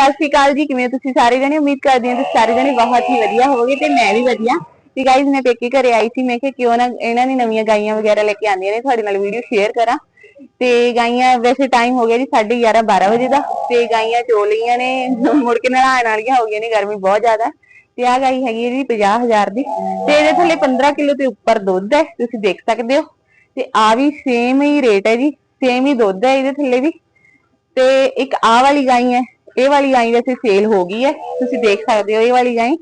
ਸਤਿ ਸ਼੍ਰੀ ਅਕਾਲ ਜੀ, ਕਿਵੇਂ ਤੁਸੀਂ ਸਾਰੇ ਜਣੇ? ਉਮੀਦ ਕਰਦੀ ਹਾਂ ਤੁਸੀਂ ਸਾਰੇ ਜਣੇ ਬਹੁਤ ਹੀ ਵਧੀਆ ਹੋਵੋਗੇ ਤੇ ਮੈਂ ਵੀ ਵਧੀਆ। ਤੇ ਗਾਇਜ਼ ਮੈਂ ਪੇਕੇ ਘਰੇ ਆਈ ਸੀ, ਮੈਂ ਕਿਹਾ ਕਿਉਂ ਨਾ ਇਹਨਾਂ ਨੇ ਨਵੀਆਂ ਗਾਈਆਂ ਵਗੈਰਾ ਲੈ ਕੇ ਆਉਂਦੀਆਂ ਨੇ, ਤੁਹਾਡੇ ਨਾਲ ਵੀਡੀਓ ਸ਼ੇਅਰ ਕਰਾਂ। ਤੇ ਗਾਈਆਂ ਵੈਸੇ ਟਾਈਮ ਹੋ ਗਿਆ ਜੀ 11:30 12 ਵਜੇ ਦਾ। ਤੇ ਗਾਈਆਂ ਚੋ ਲਈਆਂ ਨੇ, ਮੁੜ ਕੇ ਨਹਾਉਣ ਵਾਲੀਆਂ ਹੋ ਗਈਆਂ ਨੇ, ਗਰਮੀ ਬਹੁਤ ਜ਼ਿਆਦਾ। ਤੇ ਆ ਗਾਈ ਹੈਗੀ ਹੈ ਜੀ 50000 ਦੀ। ਤੇ ਇਹਦੇ ਥੱਲੇ 15 ਕਿਲੋ ਤੇ ਉੱਪਰ ਦੁੱਧ ਹੈ, ਤੁਸੀਂ ਦੇਖ ਸਕਦੇ ਹੋ। ਤੇ ਆ ਵੀ ਸੇਮ ਹੀ ਰੇਟ ਹੈ ਜੀ ਸੇਮ ਹੀ ਦੁੱਧ ਹੈ ਇਹਦੇ ਥੱਲੇ ਵੀ। ਤੇ ਇੱਕ ਆ ਵਾਲੀ ਗਾਈ ਹੈ ਇਹ ਵਾਲੀ ਗਾਈ ਵੈਸੇ ਸੇਲ ਹੋ ਗਈ ਹੈ, ਤੁਸੀਂ ਦੇਖ ਸਕਦੇ ਹੋ ਇਹ ਵਾਲੀ ਗਾਈ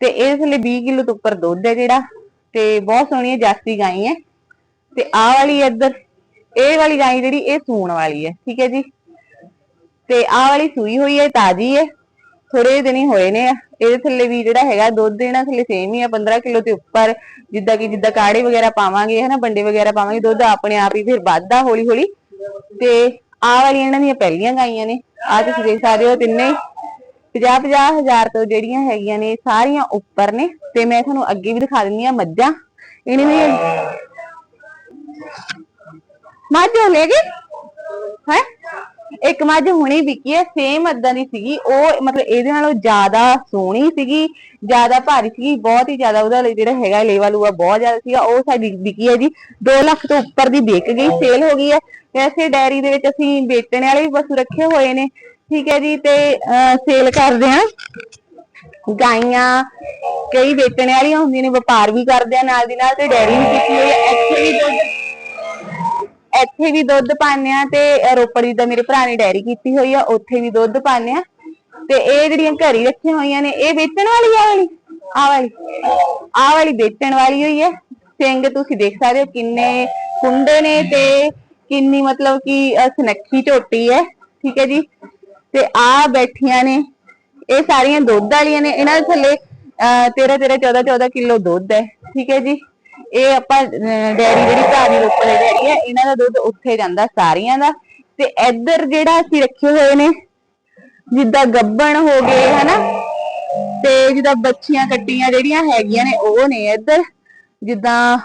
ਤੇ ਇਹਦੇ ਥੱਲੇ 20 ਕਿਲੋ ਤੋਂ ਉੱਪਰ ਦੁੱਧ ਹੈ ਜਿਹੜਾ, ਤੇ ਬਹੁਤ ਸੋਹਣੀ ਹੈ ਜਾਸੀ ਗਾਈ ਹੈ। ਤੇ ਆਹ ਵਾਲੀ ਇੱਧਰ, ਇਹ ਵਾਲੀ ਗਾਈ ਜਿਹੜੀ, ਇਹ ਸੂਣ ਵਾਲੀ ਹੈ, ਠੀਕ ਹੈ ਜੀ। ਤੇ ਆਹ ਵਾਲੀ ਸੂਈ ਹੋਈ ਹੈ ਤਾਜੀ ਹੈ ਥੋੜੇ ਦਿਨ ਹੀ ਹੋਏ ਨੇ ਇਹਦੇ ਥੱਲੇ ਵੀ ਜਿਹੜਾ ਹੈਗਾ, ਦੁੱਧ ਇਹਨਾਂ ਥੱਲੇ ਸੇਮ ਹੀ ਆ 15 ਕਿਲੋ ਤੇ ਉੱਪਰ, ਜਿੱਦਾਂ ਕਿ, ਜਿੱਦਾਂ ਕਾੜੇ ਵਗੈਰਾ ਪਾਵਾਂਗੇ, ਹਨਾ ਬੰਡੇ ਵਗੈਰਾ ਪਾਵਾਂਗੇ, ਦੁੱਧ ਆਪਣੇ ਆਪ ਹੀ ਫਿਰ ਵੱਧਦਾ ਹੌਲੀ ਹੌਲੀ ਤੇ ਆਹ ਵਾਲੀਆਂ ਇਹਨਾਂ ਦੀਆਂ ਪਹਿਲੀਆਂ ਗਾਈਆਂ ਨੇ। ਆ ਤੁਸੀਂ ਦੇਖ ਸਕਦੇ ਹੋ ਤਿੰਨੇ। 50 50 ਹਜ਼ਾਰ ਤੋਂ ਜਿਹੜੀਆਂ ਹੈਗੀਆਂ ਨੇ ਸਾਰੀਆਂ ਉੱਪਰ ਨੇ। ਤੇ ਮੈਂ ਤੁਹਾਨੂੰ ਅੱਗੇ ਵੀ ਦਿਖਾ ਦਿੰਦੀ ਆ ਮੱਝਾਂ। ਇਹਨਾਂ ਦੀਆਂ ਮੱਝ ਲੈ ਗਏ। ਹੈ? ਇੱਕ ਮੱਝ ਹੁਣੇ ਵਿਕੀ ਹੈ ਸੇਮ ਅੱਦਾਂ ਦੀ ਸੀਗੀ। ਉਹ ਮਤਲਬ ਇਹਦੇ ਨਾਲੋਂ ਜ਼ਿਆਦਾ ਸੋਹਣੀ ਸੀਗੀ ਜ਼ਿਆਦਾ ਭਾਰੀ ਸੀਗੀ ਬਹੁਤ ਹੀ ਜ਼ਿਆਦਾ ਉਹਦਾ ਜਿਹੜਾ ਹੈਗਾ ਲੇਵਾ ਲੂਆ ਬਹੁਤ ਜ਼ਿਆਦਾ ਸੀਗਾ। ਉਹ ਸਾਡੀ ਵਿਕੀ ਹੈ ਜੀ 2 ਲੱਖ ਤੋਂ ਉੱਪਰ ਦੀ ਵਿਕ ਗਈ ਸੇਲ ਹੋ ਗਈ ਹੈ। ਵੈਸੇ ਡੈਰੀ ਦੇ ਵਿੱਚ ਅਸੀਂ ਵੇਚਣ ਵਾਲੇ ਵੀ ਪਸ਼ੂ ਰੱਖੇ ਹੋਏ ਨੇ। ਠੀਕ ਹੈ ਜੀ ਤੇ ਸੇਲ ਕਰਦੇ ਹਾਂ। ਗਾਈਆਂ ਕਈ ਵੇਚਣ ਵਾਲੀਆਂ ਹੁੰਦੀਆਂ ਨੇ ਵਪਾਰ ਵੀ ਕਰਦੇ ਆ ਨਾਲ ਦੀ ਨਾਲ ਤੇ ਡੈਰੀ ਵੀ ਕੀਤੀ ਹੋਈ ਹੈ। ਵੀ ਦੁੱਧ ਇੱਥੇ ਵੀ ਦੁੱਧ ਪਾਉਂਦੇ ਆ ਤੇ ਰੋਪੜ ਦੀ ਤਾਂ ਮੇਰੇ ਭਰਾ ਨੇ ਡੈਰੀ ਕੀਤੀ ਹੋਈ ਆ, ਉੱਥੇ ਵੀ ਦੁੱਧ ਪਾਉਂਦੇ ਆ ਤੇ ਇਹ ਜਿਹੜੀਆਂ ਘਰੀ ਰੱਖੀਆਂ ਹੋਈਆਂ ਨੇ, ਇਹ ਵੇਚਣ ਵਾਲੀ ਆ ਵਾਲੀ? ਆ ਵਾਲੀ। ਆ ਵਾਲੀ ਵੇਚਣ ਵਾਲੀ ਹੋਈ ਹੈ ਸਿੰਘ, ਤੁਸੀਂ ਦੇਖ ਸਕਦੇ ਹੋ ਕਿੰਨੇ ਕੁੰਡੇ ਨੇ ਤੇ ਕਿੰਨੀ ਮਤਲਬ ਕਿ ਸਨੱਖੀ ਸੁਨੱਖੀ ਝੋਟੀ ਹੈ। ਠੀਕ ਹੈ ਜੀ? ਤੇ ਆ ਬੈਠੀਆਂ ਨੇ। ਇਹ ਸਾਰੀਆਂ ਦੁੱਧ ਵਾਲੀਆਂ ਨੇ। ਇਹਨਾਂ ਦੇ ਥੱਲੇ 13 13 14 14 ਕਿਲੋ ਦੁੱਧ ਹੈ। ਠੀਕ ਹੈ ਜੀ? ਇਹ ਆਪਾਂ ਡੈਰੀ ਜਿਹੜੀ ਘਰ ਦੀ ਰੋਪੜ ਦੀ ਡੈਰੀ ਹੈ ਇਹਨਾਂ ਦਾ ਦੁੱਧ ਉੱਥੇ ਜਾਂਦਾ, ਸਾਰੀਆਂ ਦਾ। ਤੇ ਇੱਧਰ ਜਿਹੜਾ ਅਸੀਂ ਰੱਖੇ ਹੋਏ ਨੇ, ਜਿੱਦਾਂ ਗੱਬਣ ਹੋ ਗਏ, ਹਨਾ? ਤੇ ਜਿੱਦਾਂ ਬੱਚੀਆਂ ਕੱਟੀਆਂ ਜਿਹੜੀਆਂ ਹੈਗੀਆਂ ਨੇ, ਉਹ ਨੇ ਇੱਧਰ। ਜਿੱਦਾਂ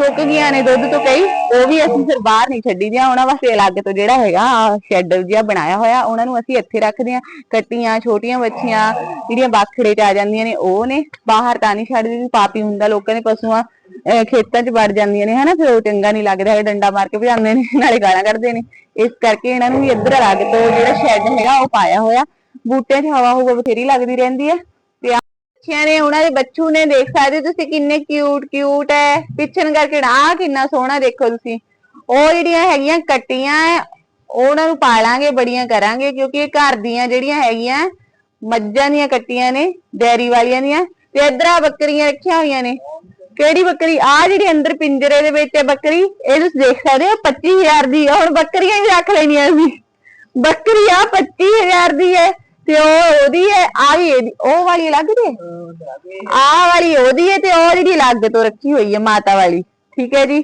ਸੁੱਕ ਗਈਆਂ ਨੇ ਦੁੱਧ ਤੋਂ ਕਈ। ਉਹ ਵੀ ਅਸੀਂ ਫਿਰ ਬਾਹਰ ਨਹੀਂ ਛੱਡੀ ਦੀਆਂ ਉਹਨਾਂ ਵਾਸਤੇ ਅਲੱਗ ਤੋਂ ਜਿਹੜਾ ਹੈਗਾ ਸ਼ੈੱਡ ਜਿਹਾ ਬਣਾਇਆ ਹੋਇਆ। ਉਹਨਾਂ ਨੂੰ ਅਸੀਂ ਇੱਥੇ ਰੱਖਦੇ ਆ ਕੱਟੀਆਂ, ਛੋਟੀਆਂ ਬੱਚੀਆਂ ਜਿਹੜੀਆਂ ਬਾਖੜੇ ਚ ਆ ਜਾਂਦੀਆਂ ਨੇ, ਉਹ ਨੇ। ਬਾਹਰ ਤਾਂ ਨਹੀਂ ਛੱਡਦੇ ਪਾਪੀ ਹੁੰਦਾ, ਲੋਕਾਂ ਦੇ ਪਸ਼ੂਆਂ, ਅਹ ਖੇਤਾਂ 'ਚ ਵੜ ਜਾਂਦੀਆਂ ਨੇ, ਹਨਾ? ਫਿਰ ਉਹ ਚੰਗਾ ਨਹੀਂ ਲੱਗਦਾ ਹੈ ਡੰਡਾ ਮਾਰ ਕੇ ਭਜਾਉਂਦੇ ਨੇ, ਨਾਲੇ ਗਾਲਾਂ ਕੱਢਦੇ ਨੇ। ਇਸ ਕਰਕੇ ਇਹਨਾਂ ਨੂੰ ਵੀ ਇੱਧਰ ਅਲੱਗ ਤੋਂ ਜਿਹੜਾ ਸ਼ੈੱਡ ਹੈਗਾ, ਉਹ ਪਾਇਆ ਹੋਇਆ। ਬੂਟਿਆਂ 'ਚ ਹਵਾ ਹਵਾ ਬਥੇਰੀ ਲੱਗਦੀ ਰਹਿੰਦੀ ਹੈ। ਬੱਚਿਆਂ ਨੇ, ਉਹਨਾਂ ਦੇ ਬੱਚੂ ਨੇ ਦੇਖ ਸਕਦੇ ਤੁਸੀਂ ਕਿੰਨੇ ਕਿਊਟ ਕਿਊਟ ਹੈ ਪਿੱਛਣ ਕਰਕੇ ਆ ਕਿੰਨਾ ਸੋਹਣਾ ਦੇਖੋ ਤੁਸੀਂ। ਉਹ ਜਿਹੜੀਆਂ ਹੈਗੀਆਂ ਕੱਟੀਆਂ ਉਹਨਾਂ ਨੂੰ ਪਾਲਾਂਗੇ, ਬੜੀਆਂ ਕਰਾਂਗੇ, ਕਿਉਂਕਿ ਇਹ ਘਰ ਦੀਆਂ ਜਿਹੜੀਆਂ ਹੈਗੀਆਂ, ਮੱਝਾਂ ਦੀਆਂ ਕੱਟੀਆਂ ਨੇ, ਡੈਰੀ ਵਾਲੀਆਂ ਦੀਆਂ, ਤੇ ਇੱਧਰ ਆ ਬੱਕਰੀਆਂ ਰੱਖੀਆਂ ਹੋਈਆਂ ਨੇ। ਕਿਹੜੀ ਬੱਕਰੀ? ਆ ਜਿਹੜੀ ਅੰਦਰ ਪਿੰਜਰੇ ਦੇ ਵਿੱਚ ਹੈ ਬੱਕਰੀ, ਇਹ ਤੁਸੀਂ ਦੇਖ ਸਕਦੇ ਹੋ 25000 ਦੀ ਹੈ। ਹੁਣ ਬੱਕਰੀਆਂ ਵੀ ਰੱਖ ਲੈਣੀਆਂ ਸੀ ਬੱਕਰੀ ਆ 25000 ਦੀ ਹੈ ਤੇ ਉਹ ਉਹਦੀ ਹੈ ਆ ਇਹਦੀ, ਉਹ ਵਾਲੀ ਅਲੱਗ ਜੇ? ਆ ਵਾਲੀ ਉਹਦੀ ਹੈ ਤੇ ਉਹ ਜਿਹੜੀ ਅਲੱਗ ਤੋਂ ਰੱਖੀ ਹੋਈ ਹੈ ਮਾਤਾ ਵਾਲੀ, ਠੀਕ ਹੈ ਜੀ?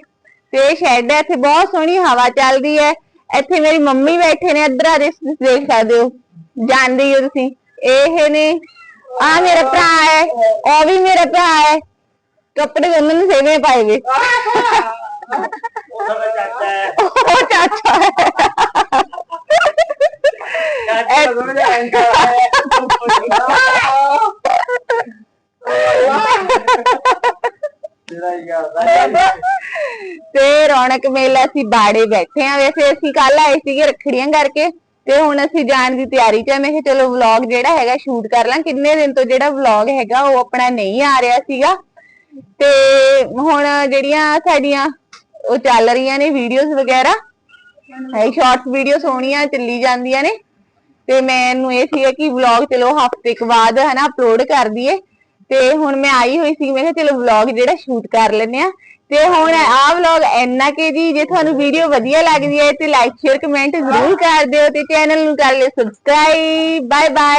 ਤੇ ਇਹ ਸ਼ੈੱਡ ਹੈ, ਇੱਥੇ ਬਹੁਤ ਸੋਹਣੀ ਹਵਾ ਚੱਲਦੀ ਹੈ। ਇੱਥੇ ਮੇਰੀ ਮੰਮੀ ਬੈਠੇ ਨੇ, ਇੱਧਰ ਆ ਦੇਖ ਦੇਖ ਸਕਦੇ ਹੋ ਜਾਣਦੇ ਹੀ ਹੋ ਤੁਸੀਂ। ਇਹ ਨੇ ਆ ਮੇਰਾ ਭਰਾ ਹੈ, ਉਹ ਵੀ ਮੇਰਾ ਭਰਾ ਹੈ। ਕੱਪੜੇ ਉਹਨਾਂ ਨੇ ਸੇਵੇਂ ਪਾਏ ਵੇ। ਤੇ ਰੌਣਕ ਮੇਲਾ ਅਸੀਂ ਬਾੜੇ ਬੈਠੇ ਆ। ਵੈਸੇ ਅਸੀਂ ਕੱਲ ਆਏ ਸੀਗੇ ਰੱਖੜੀਆਂ ਕਰਕੇ ਤੇ ਹੁਣ ਅਸੀਂ ਜਾਣ ਦੀ ਤਿਆਰੀ 'ਚ ਆ। ਮੈਂ ਕਿਹਾ ਚਲੋ ਵਲੌਗ ਜਿਹੜਾ ਹੈਗਾ ਸ਼ੂਟ ਕਰ ਲਾਂ। ਕਿੰਨੇ ਦਿਨ ਤੋਂ ਜਿਹੜਾ ਵਲੌਗ ਹੈਗਾ ਉਹ ਆਪਣਾ ਨਹੀਂ ਆ ਰਿਹਾ ਸੀਗਾ। ਤੇ ਹੁਣ ਜਿਹੜੀਆਂ ਸਾਡੀਆਂ ਉਹ ਚੱਲ ਰਹੀਆਂ ਨੇ ਵੀਡੀਓਜ਼ ਵਗੈਰਾ ਹੈ ਸ਼ਾਰਟਸ ਵੀਡੀਓ ਸੋਹਣੀਆਂ ਚੱਲੀ ਜਾਂਦੀਆਂ ਨੇ। ਤੇ ਮੈਨੂੰ ਇਹ ਸੀਗਾ ਕਿ ਵਲੌਗ ਚਲੋ ਹਫ਼ਤੇ ਕੁ ਬਾਅਦ ਹਨਾ ਅਪਲੋਡ ਕਰ ਦਈਏ। ਤੇ ਹੁਣ ਮੈਂ ਆਈ ਹੋਈ ਸੀ, ਮੈਂ ਕਿਹਾ ਚਲੋ ਵਲੌਗ ਜਿਹੜਾ ਸ਼ੂਟ ਕਰ ਲੈਂਦੇ ਆ ਤੇ ਹੁਣ ਆਹ ਵਲੌਗ ਇੰਨਾ ਕਿ ਜੀ, ਜੇ ਤੁਹਾਨੂੰ ਵੀਡੀਓ ਵਧੀਆ ਲੱਗਦੀ ਹੈ ਤੇ ਲਾਈਕ ਸ਼ੇਅਰ ਕਮੈਂਟ ਜ਼ਰੂਰ ਕਰ ਦਿਓ ਤੇ ਚੈਨਲ ਨੂੰ ਕਰ ਲਿਓ। Subscribe bye bye